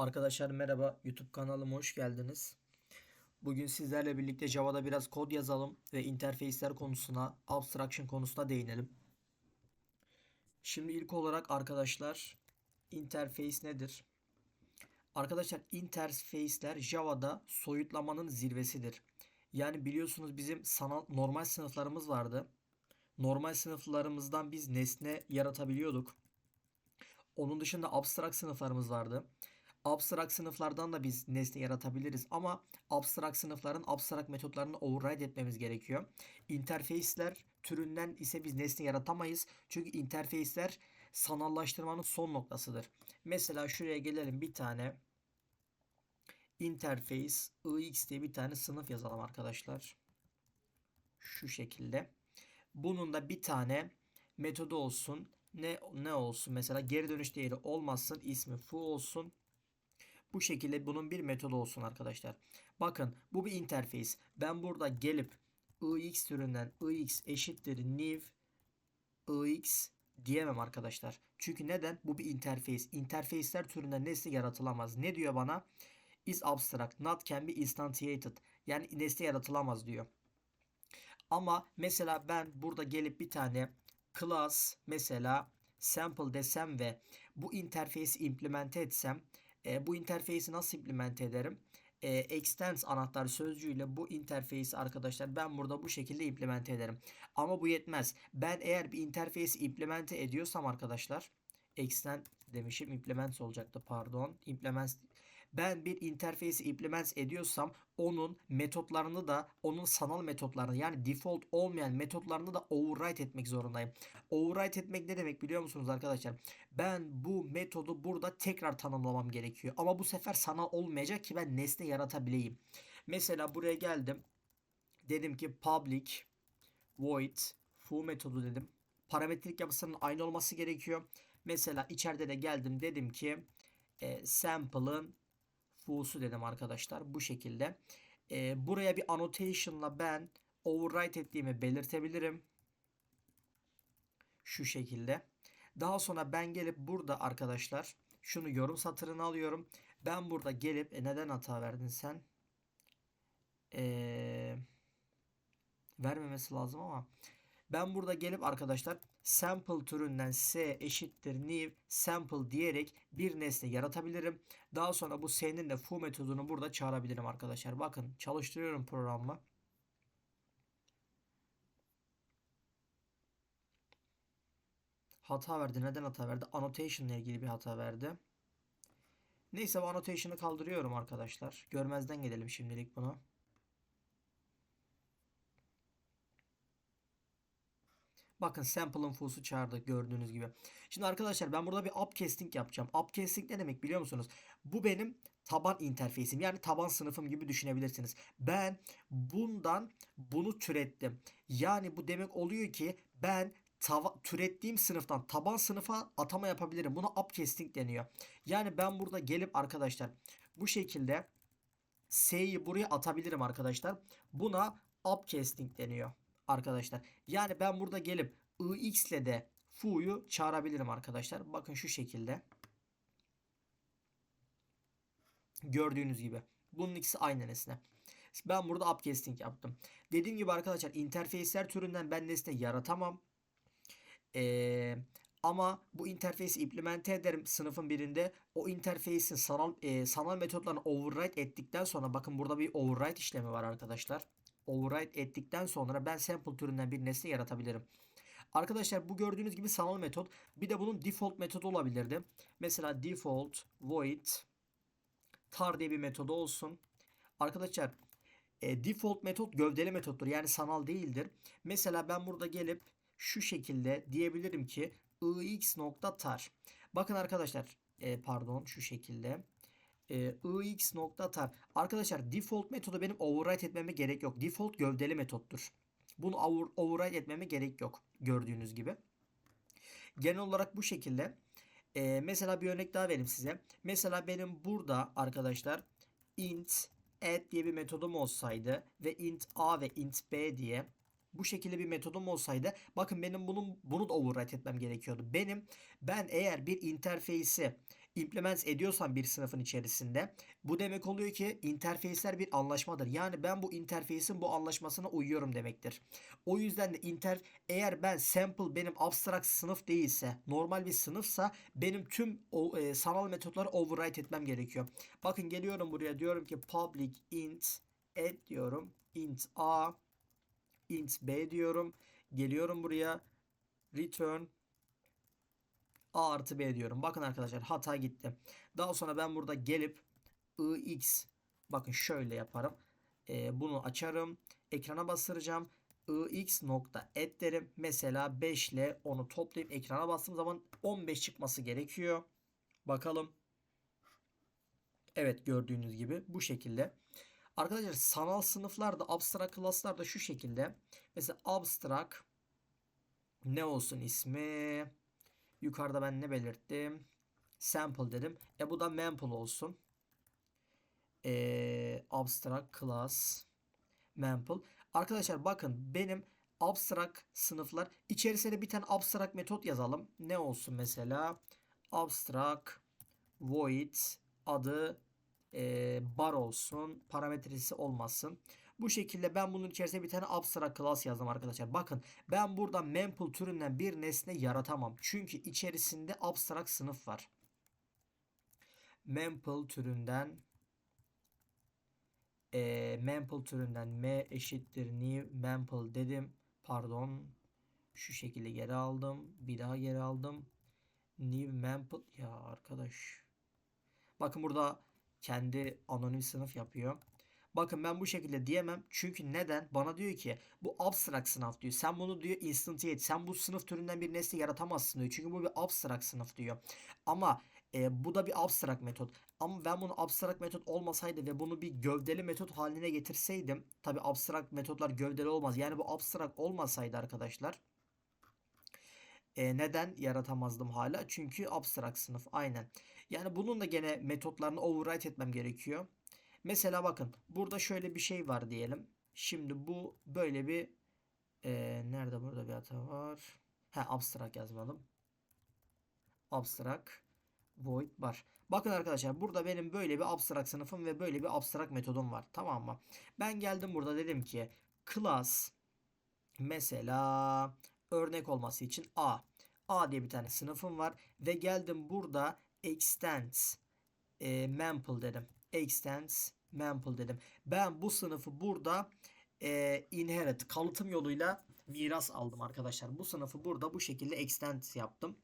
Arkadaşlar merhaba YouTube kanalıma hoş geldiniz. Bugün sizlerle birlikte Java'da biraz kod yazalım ve interface'ler konusuna, abstraction konusuna değinelim. Şimdi ilk olarak arkadaşlar interface nedir? Arkadaşlar interface'ler Java'da soyutlamanın zirvesidir. Yani biliyorsunuz bizim sanal normal sınıflarımız vardı. Normal sınıflarımızdan biz nesne yaratabiliyorduk. Onun dışında abstract sınıflarımız vardı. Abstract sınıflardan da biz nesne yaratabiliriz ama abstract sınıfların abstract metotlarını override etmemiz gerekiyor. Interface'ler türünden ise biz nesne yaratamayız. Çünkü interface'ler sanallaştırmanın son noktasıdır. Mesela şuraya gelelim bir tane interface ix diye bir tane sınıf yazalım arkadaşlar. Şu şekilde. Bunun da bir tane metodu olsun. Ne ne olsun mesela geri dönüş değeri olmasın ismi foo olsun. Bu şekilde bunun bir metodu olsun arkadaşlar. Bakın bu bir interface. Ben burada gelip ix türünden ix eşittir new ix diyemem arkadaşlar. Çünkü neden? Bu bir interface. Interface'ler türünden nesne yaratılamaz. Ne diyor bana? Is abstract, not can be instantiated. Yani nesne yaratılamaz diyor. Ama mesela ben burada gelip bir tane class mesela sample desem ve bu interface'i implemente etsem e, bu interface'i nasıl implement ederim? E, extends anahtar sözcüğüyle bu interface'i arkadaşlar ben burada bu şekilde implement ederim. Ama bu yetmez. Ben eğer bir interface'i implemente ediyorsam arkadaşlar extend demişim implement olacaktı pardon. Implement ben bir interface'i implement ediyorsam onun metotlarını da onun sanal metotlarını yani default olmayan metotlarını da override etmek zorundayım. Override etmek ne demek biliyor musunuz arkadaşlar? Ben bu metodu burada tekrar tanımlamam gerekiyor. Ama bu sefer sanal olmayacak ki ben nesne yaratabileyim. Mesela buraya geldim. Dedim ki public void foo metodu dedim. Parametrik yapısının aynı olması gerekiyor. Mesela içeride de geldim dedim ki e, sample'ın foo'su dedim arkadaşlar. Bu şekilde. E, buraya bir annotation'la ben overwrite ettiğimi belirtebilirim. Şu şekilde. Daha sonra ben gelip burada arkadaşlar şunu yorum satırını alıyorum. Ben burada gelip e, neden hata verdin sen? Ee, vermemesi lazım ama ben burada gelip arkadaşlar sample türünden s eşittir new sample diyerek bir nesne yaratabilirim. Daha sonra bu s'nin de foo metodunu burada çağırabilirim arkadaşlar. Bakın çalıştırıyorum programı. Hata verdi. Neden hata verdi? Annotation ile ilgili bir hata verdi. Neyse bu annotation'ı kaldırıyorum arkadaşlar. Görmezden gelelim şimdilik bunu. Bakın sample'ın foo'su çağırdı gördüğünüz gibi. Şimdi arkadaşlar ben burada bir upcasting yapacağım. Upcasting ne demek biliyor musunuz? Bu benim taban interfeysim. Yani taban sınıfım gibi düşünebilirsiniz. Ben bundan bunu türettim. Yani bu demek oluyor ki ben türettiğim sınıftan taban sınıfa atama yapabilirim. Buna upcasting deniyor. Yani ben burada gelip arkadaşlar bu şekilde S'yi buraya atabilirim arkadaşlar. Buna upcasting deniyor arkadaşlar. Yani ben burada gelip ix ile de foo'yu çağırabilirim arkadaşlar. Bakın şu şekilde. Gördüğünüz gibi. Bunun ikisi aynı nesne. Ben burada upcasting yaptım. Dediğim gibi arkadaşlar interface'ler türünden ben nesne yaratamam. Ee, ama bu interface'i implemente ederim sınıfın birinde. O interface'in sanal, e, sanal metotlarını override ettikten sonra bakın burada bir override işlemi var arkadaşlar override ettikten sonra ben sample türünden bir nesne yaratabilirim. Arkadaşlar bu gördüğünüz gibi sanal metot. Bir de bunun default metodu olabilirdi. Mesela default void tar diye bir metodu olsun. Arkadaşlar e, default metot gövdeli metottur. Yani sanal değildir. Mesela ben burada gelip şu şekilde diyebilirim ki ix.tar. Bakın arkadaşlar e, pardon şu şekilde e, nokta tar. Arkadaşlar default metodu benim override etmeme gerek yok. Default gövdeli metottur. Bunu override etmeme gerek yok. Gördüğünüz gibi. Genel olarak bu şekilde. E, mesela bir örnek daha vereyim size. Mesela benim burada arkadaşlar int add diye bir metodum olsaydı ve int a ve int b diye bu şekilde bir metodum olsaydı bakın benim bunun bunu da override etmem gerekiyordu. Benim ben eğer bir interface'i implement ediyorsan bir sınıfın içerisinde bu demek oluyor ki interface'ler bir anlaşmadır. Yani ben bu interface'in bu anlaşmasına uyuyorum demektir. O yüzden de inter eğer ben sample benim abstract sınıf değilse, normal bir sınıfsa benim tüm o, e, sanal metotları override etmem gerekiyor. Bakın geliyorum buraya diyorum ki public int add diyorum. int a int b diyorum. Geliyorum buraya return a artı b diyorum. Bakın arkadaşlar hata gitti. Daha sonra ben burada gelip ix bakın şöyle yaparım. Ee, bunu açarım. Ekrana bastıracağım. ix nokta add derim. Mesela 5 ile onu toplayıp ekrana bastığım zaman 15 çıkması gerekiyor. Bakalım. Evet gördüğünüz gibi bu şekilde. Arkadaşlar sanal sınıflarda abstract class'lar da şu şekilde. Mesela abstract ne olsun ismi? Yukarıda ben ne belirttim? Sample dedim. E bu da memple olsun. E, abstract class memple. Arkadaşlar bakın benim abstract sınıflar içerisine bir tane abstract metot yazalım. Ne olsun mesela? Abstract void adı e, bar olsun. Parametresi olmasın. Bu şekilde ben bunun içerisine bir tane abstract class yazdım arkadaşlar. Bakın ben burada memple türünden bir nesne yaratamam. Çünkü içerisinde abstract sınıf var. Memple türünden e, memple türünden m eşittir new memple dedim. Pardon. Şu şekilde geri aldım. Bir daha geri aldım. New memple ya arkadaş. Bakın burada kendi anonim sınıf yapıyor. Bakın ben bu şekilde diyemem. Çünkü neden? Bana diyor ki bu abstract sınıf diyor. Sen bunu diyor instantiate. Sen bu sınıf türünden bir nesne yaratamazsın diyor. Çünkü bu bir abstract sınıf diyor. Ama e, bu da bir abstract metot. Ama ben bunu abstract metot olmasaydı ve bunu bir gövdeli metot haline getirseydim. Tabi abstract metotlar gövdeli olmaz. Yani bu abstract olmasaydı arkadaşlar. E, neden yaratamazdım hala? Çünkü abstract sınıf aynen. Yani bunun da gene metotlarını override etmem gerekiyor. Mesela bakın burada şöyle bir şey var diyelim. Şimdi bu böyle bir e, nerede burada bir hata var? Ha abstract yazmadım. Abstract void var. Bakın arkadaşlar burada benim böyle bir abstract sınıfım ve böyle bir abstract metodum var. Tamam mı? Ben geldim burada dedim ki class mesela örnek olması için A. A diye bir tane sınıfım var ve geldim burada extends e, memple dedim. Extends memple dedim. Ben bu sınıfı burada e, inherit kalıtım yoluyla miras aldım arkadaşlar. Bu sınıfı burada bu şekilde extend yaptım.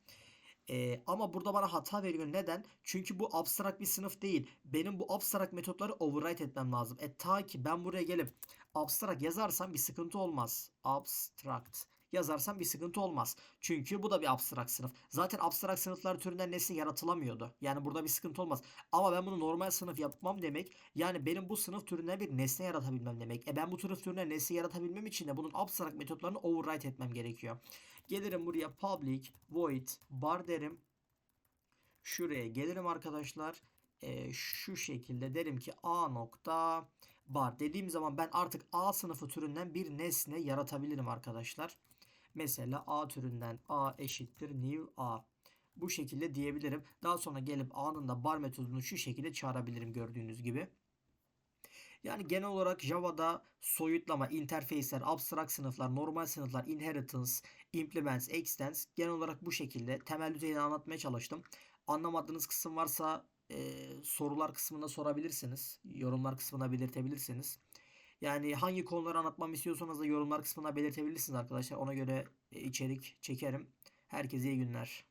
Ee, ama burada bana hata veriyor. Neden? Çünkü bu abstract bir sınıf değil. Benim bu abstract metotları override etmem lazım. E ta ki ben buraya gelip abstract yazarsam bir sıkıntı olmaz. Abstract yazarsam bir sıkıntı olmaz. Çünkü bu da bir abstract sınıf. Zaten abstract sınıflar türünden nesne yaratılamıyordu. Yani burada bir sıkıntı olmaz. Ama ben bunu normal sınıf yapmam demek. Yani benim bu sınıf türünden bir nesne yaratabilmem demek. E ben bu sınıf türünden nesne yaratabilmem için de bunun abstract metotlarını override etmem gerekiyor. Gelirim buraya public void bar derim. Şuraya gelirim arkadaşlar. E, şu şekilde derim ki a nokta bar dediğim zaman ben artık a sınıfı türünden bir nesne yaratabilirim arkadaşlar. Mesela A türünden A eşittir new A. Bu şekilde diyebilirim. Daha sonra gelip A'nın da bar metodunu şu şekilde çağırabilirim gördüğünüz gibi. Yani genel olarak Java'da soyutlama, interface'ler, abstract sınıflar, normal sınıflar, inheritance, implements, extends genel olarak bu şekilde temel düzeyde anlatmaya çalıştım. Anlamadığınız kısım varsa e, sorular kısmında sorabilirsiniz. Yorumlar kısmına belirtebilirsiniz. Yani hangi konuları anlatmamı istiyorsanız da yorumlar kısmına belirtebilirsiniz arkadaşlar. Ona göre içerik çekerim. Herkese iyi günler.